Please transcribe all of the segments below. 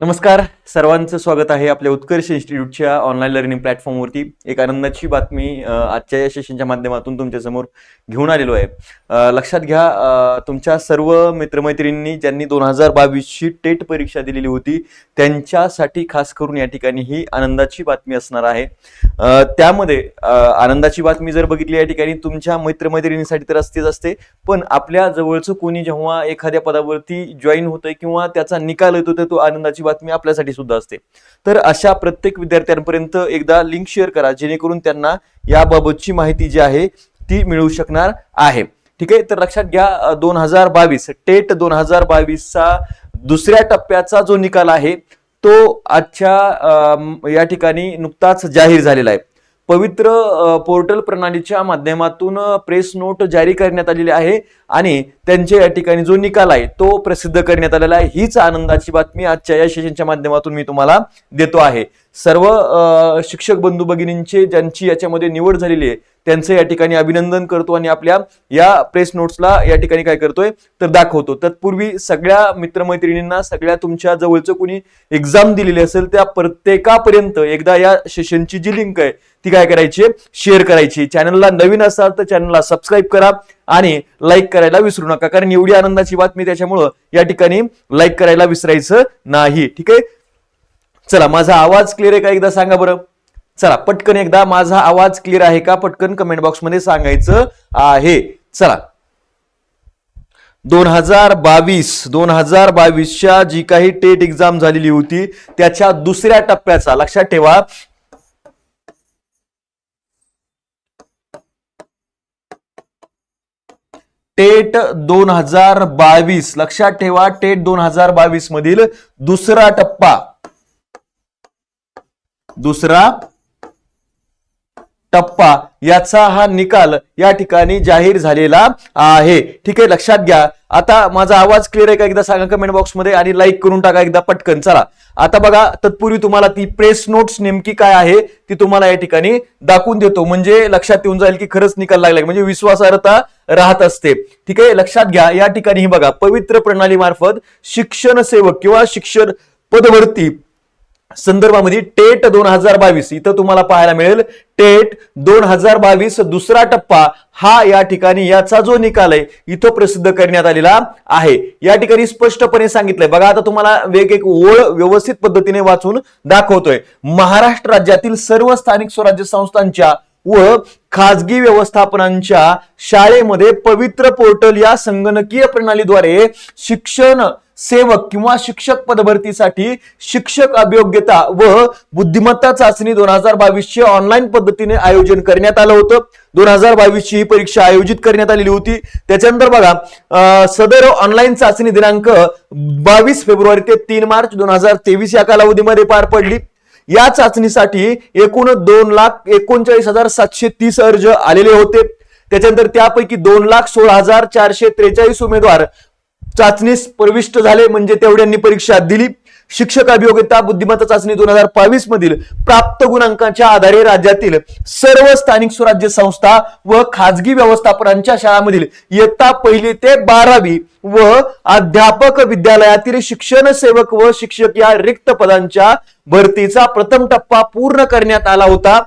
नमस्कार. सर्वांचं स्वागत आहे आपल्या उत्कर्ष इन्स्टिट्यूटच्या ऑनलाईन लर्निंग प्लॅटफॉर्मवरती एक आनंदाची बातमी आजच्या या सेशनच्या माध्यमातून तुमच्यासमोर घेऊन आलेलो आहे. लक्षात घ्या तुमच्या सर्व मित्रमैत्रिणींनी ज्यांनी दोन हजार बावीसची टेट परीक्षा दिलेली होती त्यांच्यासाठी खास करून या ठिकाणी ही आनंदाची बातमी असणार आहे. त्यामध्ये आनंदाची बातमी जर बघितली या ठिकाणी तुमच्या मित्रमैत्रिणींसाठी तर असतेच असते पण आपल्या जवळचं कोणी जेव्हा एखाद्या पदावरती जॉईन होतंय किंवा त्याचा निकाल येतो तर तो आनंदाची बातमी आपल्यासाठी सुद्धा असते. तर अशा प्रत्येक विद्यार्थ्यांपर्यंत एकदा लिंक शेअर करा जेणेकरून त्यांना याबाबतची माहिती जी आहे ती मिळू शकणार आहे. ठीक आहे? तर लक्षात घ्या दोन हजार बावीस टेट दोन हजार बावीसचा दुसऱ्या टप्प्याचा जो निकाल आहे तो आजच्या या ठिकाणी नुकताच जाहीर झालेला आहे. पवित्र पोर्टल प्रणालीच्या माध्यमातून प्रेस नोट जारी करण्यात आलेली आहे आणि त्यांच्या या ठिकाणी जो निकाल आहे तो प्रसिद्ध करण्यात आलेला आहे. हीच आनंदाची बातमी आजच्या या सेशनच्या माध्यमातून मी तुम्हाला देतो आहे. सर्व शिक्षक बंधू भगिनींचे ज्यांची याच्यामध्ये निवड झालेली आहे त्यांचं या ठिकाणी अभिनंदन करतो आणि आपल्या या प्रेस नोट्सला या ठिकाणी काय करतोय तर दाखवतो. तत्पूर्वी सगळ्या मित्रमैत्रिणींना सगळ्या तुमच्या जवळचं कुणी एक्झाम दिलेली असेल त्या प्रत्येकापर्यंत एकदा या सेशनची जी लिंक आहे ती काय करायची शेअर करायची चॅनलला नवीन असाल तर चॅनलला सबस्क्राईब करा आणि लाईक करायला विसरू नका कारण एवढी आनंदाची बातमी त्याच्यामुळं या ठिकाणी लाईक करायला विसरायचं नाही. ठीक आहे? चला माझा आवाज क्लिअर आहे का? एकदा सांगा बरं. चला पटकन एकदा माझा आवाज क्लिअर आहे का? पटकन कमेंट बॉक्समध्ये सांगायचं आहे. चला. दोन हजार बावीस दोन हजार बावीसच्या जी काही टेट एक्झाम झालेली होती त्याच्या दुसऱ्या टप्प्याचा लक्षात ठेवा. टेट दोन हजार बावीस लक्षात ठेवा टेट दोन हजार बावीस मधील दुसरा टप्पा. दुसरा टप्पा याचा हा निकाल या ठिकाणी जाहीर झालेला आहे. ठीक आहे लक्षात घ्या. आता माझा आवाज क्लिअर आहे का? एकदा सांगा कमेंट बॉक्समध्ये आणि लाईक करून टाका. एकदा पटकन. चला. आता बघा तत्पूर्वी तुम्हाला ती प्रेस नोट्स नेमकी काय आहे ती तुम्हाला या ठिकाणी दाखवून देतो. म्हणजे लक्षात येऊन जाईल की खरंच निकाल लागलाय म्हणजे विश्वासार्हता राहत असते. ठीक आहे लक्षात घ्या. या ठिकाणी ही बघा पवित्र प्रणाली मार्फत शिक्षण सेवक किंवा शिक्षण पदभरती संदर्भामध्ये टेट दोन हजार बावीस इथं तुम्हाला पाहायला मिळेल. टेट दोन हजार बावीस दुसरा टप्पा हा या ठिकाणी याचा जो निकाल आहे इथं प्रसिद्ध करण्यात आलेला आहे. या ठिकाणी स्पष्टपणे सांगितलंय. बघा आता तुम्हाला वेग एक ओळ व्यवस्थित पद्धतीने वाचून दाखवतोय. महाराष्ट्र राज्यातील सर्व स्थानिक स्वराज्य संस्थांच्या व खाजगी व्यवस्थापनांच्या शाळेमध्ये पवित्र पोर्टल या संगणकीय प्रणालीद्वारे शिक्षण सेवक किंवा शिक्षक पदभरतीसाठी शिक्षक अभियोग्यता व बुद्धिमत्ता चाचणी दोन हजार बावीसचे ऑनलाईन पद्धतीने आयोजन करण्यात आलं होतं. दोन हजार बावीसची ही परीक्षा आयोजित करण्यात आलेली होती. त्याच्यानंतर बघा सदर ऑनलाईन चाचणी दिनांक बावीस फेब्रुवारी ते तीन मार्च दोन हजार तेवीस या कालावधीमध्ये पार पडली. या चाचणीसाठी एकूण दोन लाख एकोणचाळीस हजार सातशे तीस अर्ज आलेले होते. त्याच्यानंतर त्यापैकी दोन लाख सोळा हजार चारशे त्रेचाळीस उमेदवार चाचणीस प्रविष्ट झाले म्हणजे तेवढ्यांनी परीक्षा दिली. शिक्षक अभियोग्यता बुद्धिमत्ता चाचणी दोन हजार बावीस मधील प्राप्त गुणांकाच्या आधारे राज्यातील सर्व स्थानिक स्वराज्य संस्था व खाजगी व्यवस्थापनांच्या शाळांमधील इयत्ता पहिली ते बारावी व अध्यापक विद्यालयातील शिक्षण सेवक व शिक्षक या रिक्त पदांच्या भरतीचा प्रथम टप्पा पूर्ण करण्यात आला होता.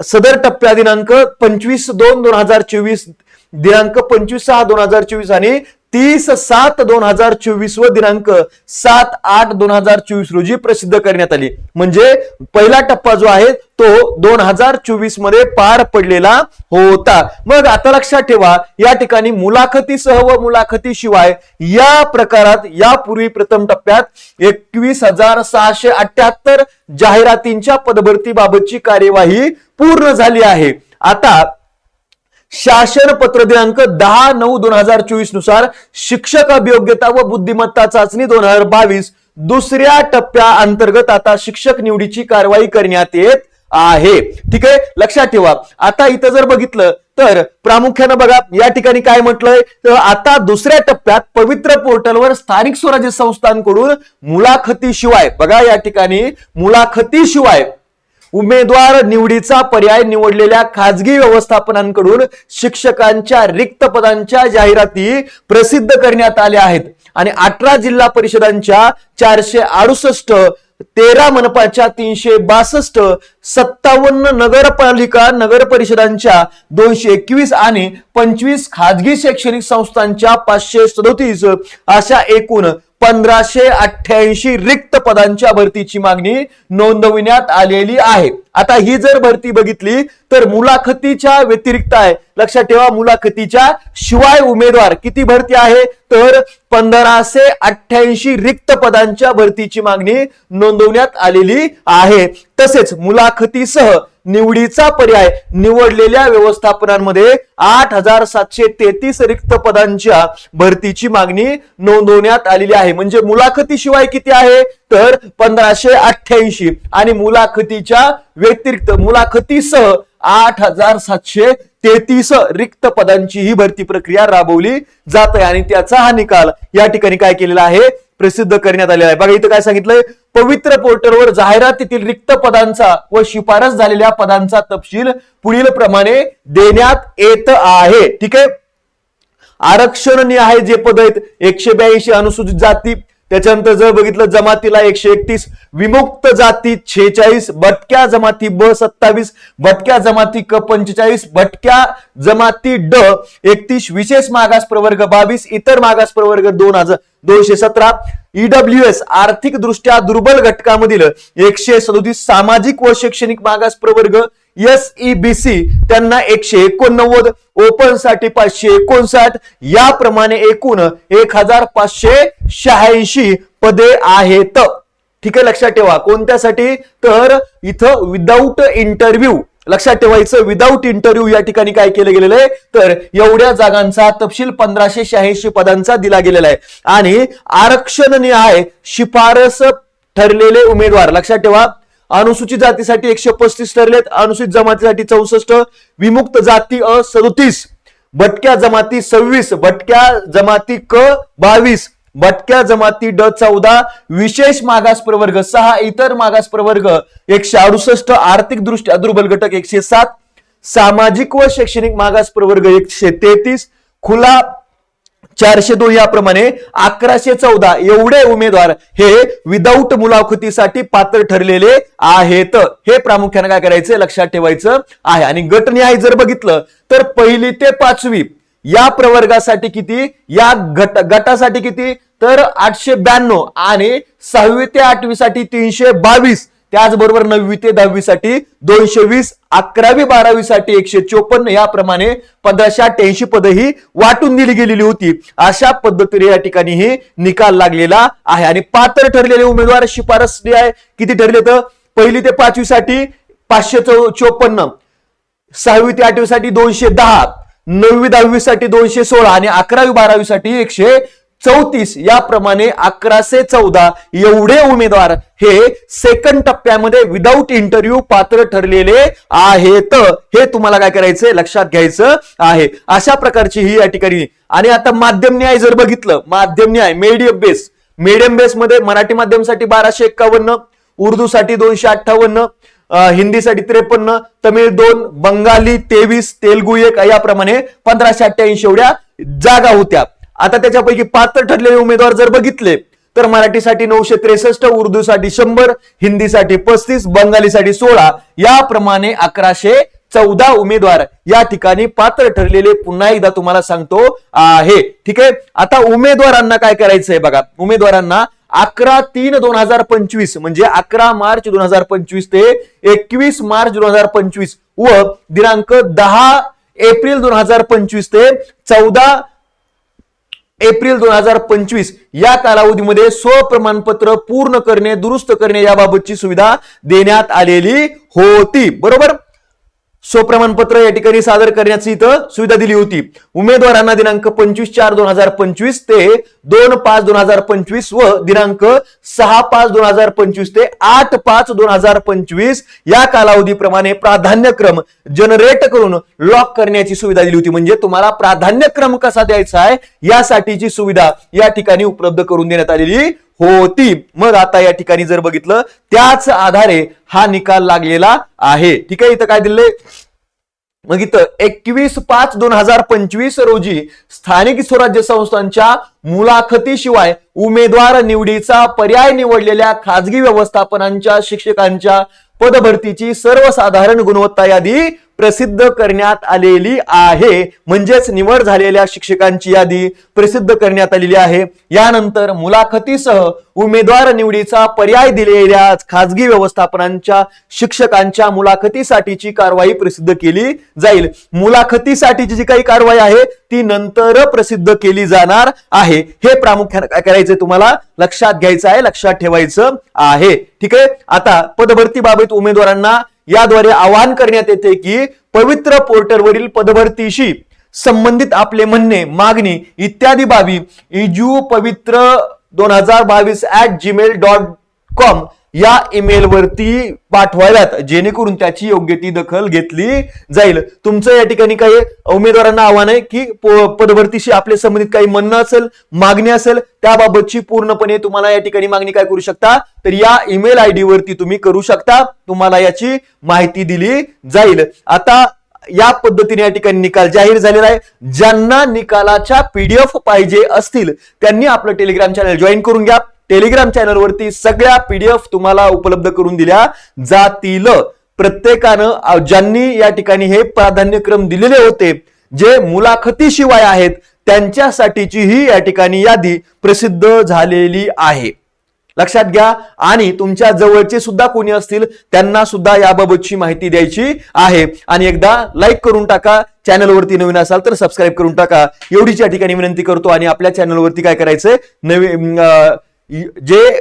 सदर टप्प्या दिनांक पंचवीस दोन दोन हजार चोवीस दिनांक पंचवीस सहा दोन हजार चोवीस आणि तीस सात दोन हजार चोवीस व दिनांक सात आठ दोन हजार चोवीस रोजी प्रसिद्ध करण्यात आली. म्हणजे पहिला टप्पा जो आहे तो दोन हजार चोवीसमध्ये पार पडलेला होता. मग आता लक्षात ठेवा या ठिकाणी मुलाखतीसह व मुलाखतीशिवाय या प्रकारात यापूर्वी प्रथम टप्प्यात एकवीस हजार सहाशे अठ्याहत्तर जाहिरातींच्या पदभरतीबाबतची कार्यवाही पूर्ण झाली आहे. आता शासन पत्र दिनांक दहा नऊ दोन हजार चोवीसनुसार शिक्षक अभियोग्यता व बुद्धिमत्ता चाचणी दोन हजार बावीस दुसऱ्या टप्प्या अंतर्गत आता शिक्षक निवडीची कारवाई करण्यात येत आहे. ठीक आहे? लक्षात ठेवा. आता इथं जर बघितलं तर प्रामुख्यानं बघा या ठिकाणी काय म्हटलंय? तर आता दुसऱ्या टप्प्यात पवित्र पोर्टलवर स्थानिक स्वराज्य संस्थांकडून मुलाखतीशिवाय बघा या ठिकाणी मुलाखतीशिवाय उमेदवार निवडीचा पर्याय निवडलेल्या खाजगी व्यवस्थापनांकडून शिक्षकांच्या रिक्त पदांच्या जाहिराती प्रसिद्ध करण्यात आल्या आहेत. आणि अठरा जिल्हा परिषदांच्या चारशे अडुसष्ट तेरा मनपाच्या तीनशे बासष्ट सत्तावन्न नगरपालिका नगर परिषदांच्या दोनशे एकवीस आणि पंचवीस खाजगी शैक्षणिक संस्थांच्या पाचशे सदोतीस अशा एकूण पंधराशे अठ्ठ्याऐंशी रिक्त पदांच्या भरतीची मागणी नोंदविण्यात आलेली आहे. आता ही जर भरती बघितली तर मुलाखतीच्या व्यतिरिक्त आहे. लक्षात ठेवा मुलाखतीच्या शिवाय उमेदवार किती भरती आहे? तर पंधराशे अठ्ठ्याऐंशी रिक्त पदांच्या भरतीची मागणी नोंदवण्यात आलेली आहे. तसेच मुलाखतीसह निवडीचा पर्याय निवडलेल्या व्यवस्थापनांमध्ये आठ हजार सातशे तेहतीस रिक्त पदांच्या भरतीची मागणी नोंदवण्यात आलेली आहे. म्हणजे मुलाखतीशिवाय किती आहे? तर पंधराशे अठ्ठ्याऐंशी. आणि मुलाखतीच्या व्यतिरिक्त मुलाखतीसह आठ हजार सातशे तेहतीस रिक्त पदांची ही भरती प्रक्रिया राबवली जात आहे. आणि त्याचा हा निकाल या ठिकाणी काय केलेला आहे? प्रसिद्ध करण्यात आलेला आहे. बघा इथं काय सांगितलंय? पवित्र पोर्टलवर जाहिरातीतील रिक्त पदांचा व शिफारस झालेल्या पदांचा तपशील पुढील प्रमाणे देण्यात येत आहे. ठीक आहे? आरक्षण आहे जे पद आहेत. एकशे ब्याऐंशी अनुसूचित जाती त्याच्यानंतर जर बघितलं जमातीला एकशे एकतीस विमुक्त जाती छेचाळीस भटक्या जमाती ब सत्तावीस भटक्या जमाती क पंचेचाळीस भटक्या जमाती ड एकतीस विशेष मागास प्रवर्ग बावीस इतर मागास प्रवर्ग दोन हजार दोनशे सतरा. ईडब्ल्यू एस आर्थिक दृष्ट्या दुर्बल घटकामधील एकशे सदोतीस सामाजिक व शैक्षणिक मागास प्रवर्ग एस ई बी सी त्यांना एकशे एकोणनव्वद ओपनसाठी पाचशे एकोणसाठ याप्रमाणे एकूण एक हजार पाचशे शहाऐंशी पदे आहेत. ठीक आहे लक्षात ठेवा. कोणत्यासाठी? तर इथं विदाऊट इंटरव्ह्यू लक्षात ठेवायचं विदाऊट इंटरव्ह्यू या ठिकाणी काय केलं गेलेलं आहे? तर एवढ्या जागांचा तपशील पंधराशे शहाऐंशी पदांचा दिला गेलेला आहे. आणि आरक्षण निहाय शिफारस ठरलेले उमेदवार लक्षात ठेवा अनुसूचित जातीसाठी एकशे पस्तीस ठरलेत. अनुसूचित जमातीसाठी चौसष्ट विमुक्त जाती अ सदोतीस. भटक्या जमाती सव्वीस भटक्या जमाती क बावीस भटक्या जमाती ड चौदा विशेष मागास प्रवर्ग सहा इतर मागास प्रवर्ग एकशे अडुसष्ट आर्थिक दृष्ट्या दुर्बल घटक एकशे सात सामाजिक व शैक्षणिक मागास प्रवर्ग एकशे तेहतीस खुला चारशे दोन याप्रमाणे अकराशे चौदा एवढे उमेदवार हे विदाऊट मुलाखतीसाठी पात्र ठरलेले आहेत. हे प्रामुख्याने काय करायचं? लक्षात ठेवायचं आहे. आणि गटनिहाय जर बघितलं तर पहिली ते पाचवी या प्रवर्गासाठी किती? या गट गटासाठी किती? तर आठशे ब्याण्णव आणि सहावी ते आठवी साठी तीनशे बावीस. त्याचबरोबर नववी ते दहावीसाठी दोनशे वीस अकरावी बारावीसाठी एकशे चोपन्न याप्रमाणे पंधराशे अठ्ठ्याऐंशी पद ही वाटून दिली गेलेली होती. अशा पद्धतीने या ठिकाणी ही निकाल लागलेला आहे. आणि पात्र ठरलेले उमेदवार शिफारस जे आहे किती ठरले तर पहिली ते पाचवी साठी पाचशे चौ- चोपन्न सहावी ते आठवीसाठी दोनशे दहा नववी दहावीसाठी दोनशे सोळा आणि अकरावी बारावी साठी एकशे चौतीस याप्रमाणे अकराशे चौदा एवढे उमेदवार हे सेकंड टप्प्यामध्ये विदाऊट इंटरव्ह्यू पात्र ठरलेले आहेत. हे तुम्हाला काय करायचंय? लक्षात घ्यायचं आहे. अशा प्रकारची ही या ठिकाणी आणि आता माध्यम न्याय जर बघितलं माध्यम न्याय मेडियम बेस मेडियम बेस मध्ये मराठी माध्यमसाठी बाराशे एक्कावन्न उर्दूसाठी दोनशे अठ्ठावन्न हिंदीसाठी त्रेपन्न तमिळ दोन बंगाली तेवीस तेलगू एक याप्रमाणे पंधराशे अठ्ठ्याऐंशी एवढ्या जागा होत्या. आता त्याच्यापैकी पात्र ठरलेले उमेदवार जर बघितले तर मराठीसाठी नऊशे त्रेसष्ट उर्दूसाठी शंभर हिंदीसाठी पस्तीस बंगालीसाठी सोळा याप्रमाणे अकराशे चौदा उमेदवार या ठिकाणी पात्र ठरलेले पुन्हा एकदा तुम्हाला सांगतो आहे ठीक आहे? आता उमेदवारांना काय करायचंय बघा. उमेदवारांना अकरा तीन दोन हजार पंचवीस म्हणजे अकरा मार्च दोन हजार पंचवीस ते एकवीस मार्च दोन हजार पंचवीस व दिनांक दहा एप्रिल दोन हजार पंचवीस ते चौदा एप्रिल दोन हजार पंचवीस या कालावधीमध्ये स्वप्रमाणपत्र पूर्ण करणे दुरुस्त करणे याबाबतची सुविधा देण्यात आलेली होती. बरोबर? स्वप्रमाणपत्र या ठिकाणी सादर करण्याची इथं सुविधा दिली होती. उमेदवारांना दिनांक पंचवीस चार दोन हजार पंचवीस ते दोन पाच दोन हजार पंचवीस व दिनांक सहा पाच दोन हजार पंचवीस ते आठ पाच दोन हजार पंचवीस या कालावधीप्रमाणे प्राधान्यक्रम जनरेट करून लॉक करण्याची सुविधा दिली होती. म्हणजे तुम्हाला प्राधान्यक्रम कसा द्यायचा आहे यासाठीची सुविधा या ठिकाणी उपलब्ध करून देण्यात आलेली होती. मग आता या ठिकाणी जर बघितलं त्याच आधारे हा निकाल लागलेला आहे. ठीक आहे इथं काय दिले मग इथं एकवीस पाच दोन हजार पंचवीस रोजी स्थानिक स्वराज्य संस्थांच्या मुलाखतीशिवाय उमेदवार निवडीचा पर्याय निवडलेल्या खाजगी व्यवस्थापनांच्या शिक्षकांच्या पदभरतीची सर्वसाधारण गुणवत्ता यादी प्रसिद्ध करण्यात आलेली आहे. म्हणजेच निवड झालेल्या शिक्षकांची यादी प्रसिद्ध करण्यात आलेली आहे. यानंतर मुलाखतीसह उमेदवार निवडीचा पर्याय दिलेल्या खाजगी व्यवस्थापनांच्या शिक्षकांच्या मुलाखतीसाठीची कारवाई प्रसिद्ध केली जाईल. मुलाखतीसाठीची जी काही कारवाई आहे ती नंतर प्रसिद्ध केली जाणार आहे. हे प्रामुख्याने काय करायचंय तुम्हाला? लक्षात घ्यायचं आहे लक्षात ठेवायचं आहे. ठीक आहे? आता पदभरतीबाबत उमेदवारांना याद्वारे आवाहन करण्यात येते की पवित्र पोर्टलवरील पदभरतीशी संबंधित आपले म्हणणे मागणी इत्यादी बाबी इजू पवित्र दोन हजार बावीस ऍट जीमेल डॉट कॉम या ईमेलवरती पाठवाव्यात जेणेकरून त्याची योग्य ती दखल घेतली जाईल. तुमचं या ठिकाणी काही उमेदवारांना आव्हान आहे की प- पदभरतीशी आपले संबंधित काही म्हणणं असेल मागणी असेल त्याबाबतची पूर्णपणे तुम्हाला या ठिकाणी मागणी काय करू शकता? तर या ईमेल आय वरती तुम्ही करू शकता. तुम्हाला याची माहिती दिली जाईल. आता या पद्धतीने या ठिकाणी निकाल जाहीर झालेला आहे. ज्यांना निकालाच्या पीडीएफ पाहिजे असतील त्यांनी आपलं टेलिग्राम चॅनल जॉईन करून घ्या. टेलिग्राम चॅनलवरती सगळ्या पीडीएफ तुम्हाला उपलब्ध करून दिल्या जातील. प्रत्येकानं ज्यांनी या ठिकाणी हे प्राधान्यक्रम दिलेले होते जे मुलाखतीशिवाय आहेत त्यांच्यासाठीची ही या ठिकाणी यादी प्रसिद्ध झालेली आहे. लक्षात घ्या आणि तुमच्या जवळचे सुद्धा कोणी असतील त्यांना सुद्धा याबाबतची माहिती द्यायची आहे. आणि एकदा लाईक करून टाका चॅनलवरती नवीन असाल तर सबस्क्राईब करून टाका. एवढीच या ठिकाणी विनंती करतो आणि आपल्या चॅनलवरती काय करायचंय? नवीन जे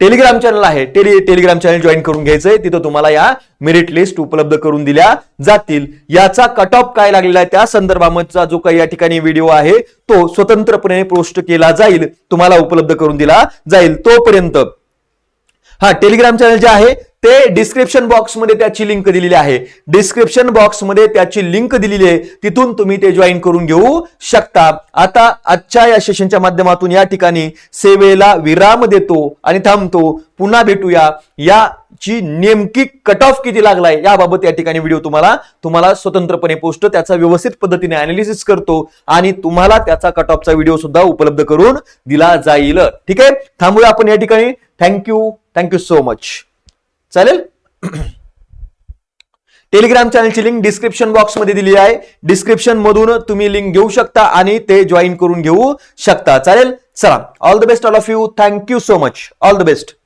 टेलिग्राम चॅनल आहे टेली टेलिग्राम चॅनल जॉईन करून घ्यायचंय तिथं तुम्हाला या मेरिट लिस्ट उपलब्ध करून दिल्या जातील. याचा कट ऑफ काय लागलेला आहे त्या संदर्भामधचा जो काही या ठिकाणी व्हिडिओ आहे तो स्वतंत्रपणे पोस्ट केला जाईल. तुम्हाला उपलब्ध करून दिला जाईल. तोपर्यंत हा टेलिग्राम चॅनल जे आहे ते डिस्क्रिप्शन बॉक्समध्ये त्याची लिंक दिलेली आहे. डिस्क्रिप्शन बॉक्समध्ये त्याची लिंक दिलेली आहे. तिथून तुम्ही ते जॉईन करून घेऊ शकता. आता आजच्या या सेशनच्या माध्यमातून या ठिकाणी सेवेला विराम देतो आणि थांबतो. पुन्हा भेटूया या ची नेमकी कट ऑफ किती लागलाय याबाबत या ठिकाणी व्हिडिओ तुम्हाला तुम्हाला स्वतंत्रपणे पोस्ट त्याचा व्यवस्थित पद्धतीने अनालिसिस करतो आणि तुम्हाला त्याचा कट ऑफचा व्हिडिओ सुद्धा उपलब्ध करून दिला जाईल. ठीक आहे? थांबूया आपण या ठिकाणी. Thank you thank you so much चालेल? टेलिग्राम चॅनलची लिंक डिस्क्रिप्शन बॉक्समध्ये दिली आहे. डिस्क्रिप्शन मधून तुम्ही लिंक घेऊ शकता आणि ते जॉईन करून घेऊ शकता. चालेल? चला. All the best all of you thank you so much all the best